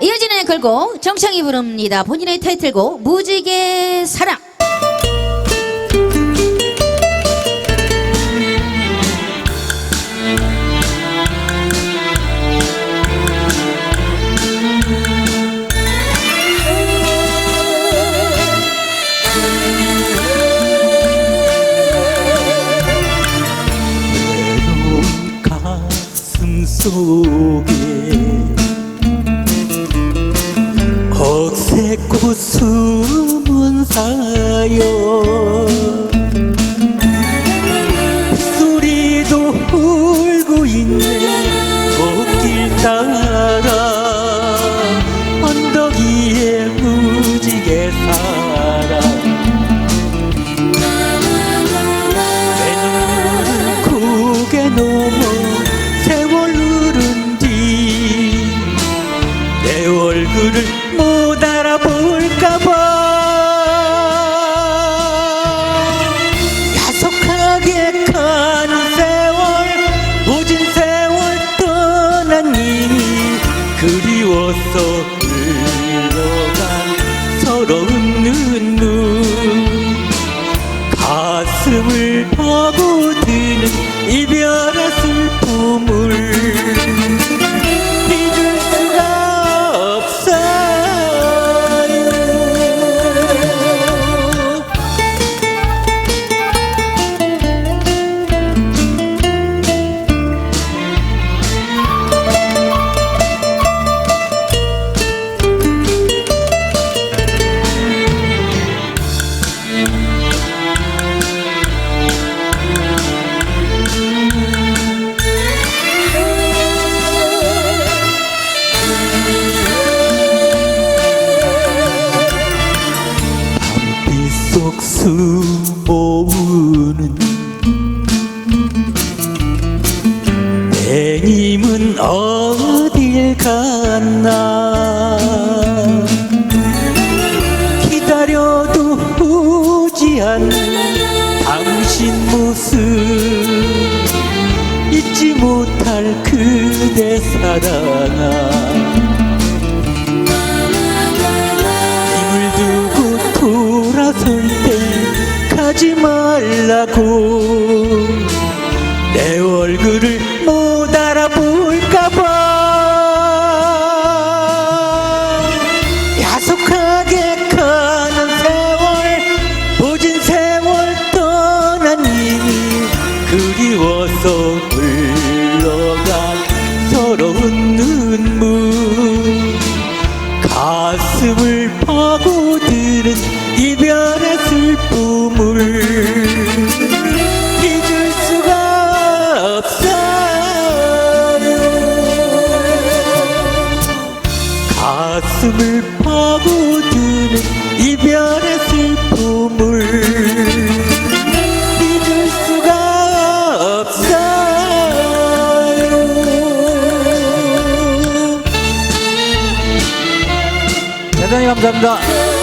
이어지는 걸곡 정창이 부릅니다. 본인의 타이틀곡 무지개 사랑. 속에 숨은 사연 수모으는 내 님은 어딜 갔나? 기다려도 오지 않는 당신 모습 잊지 못할 그대 사랑아 가지 말라고. 내 얼굴을 못 알아볼까봐. 야속하게 가는 세월 모진 세월 떠난 이미 그리워서 흘러간 서러운 눈물. 가슴을 파고드는 가슴을 파고드는 이별의 슬픔을 잊을 수가 없어요 대단히 감사합니다.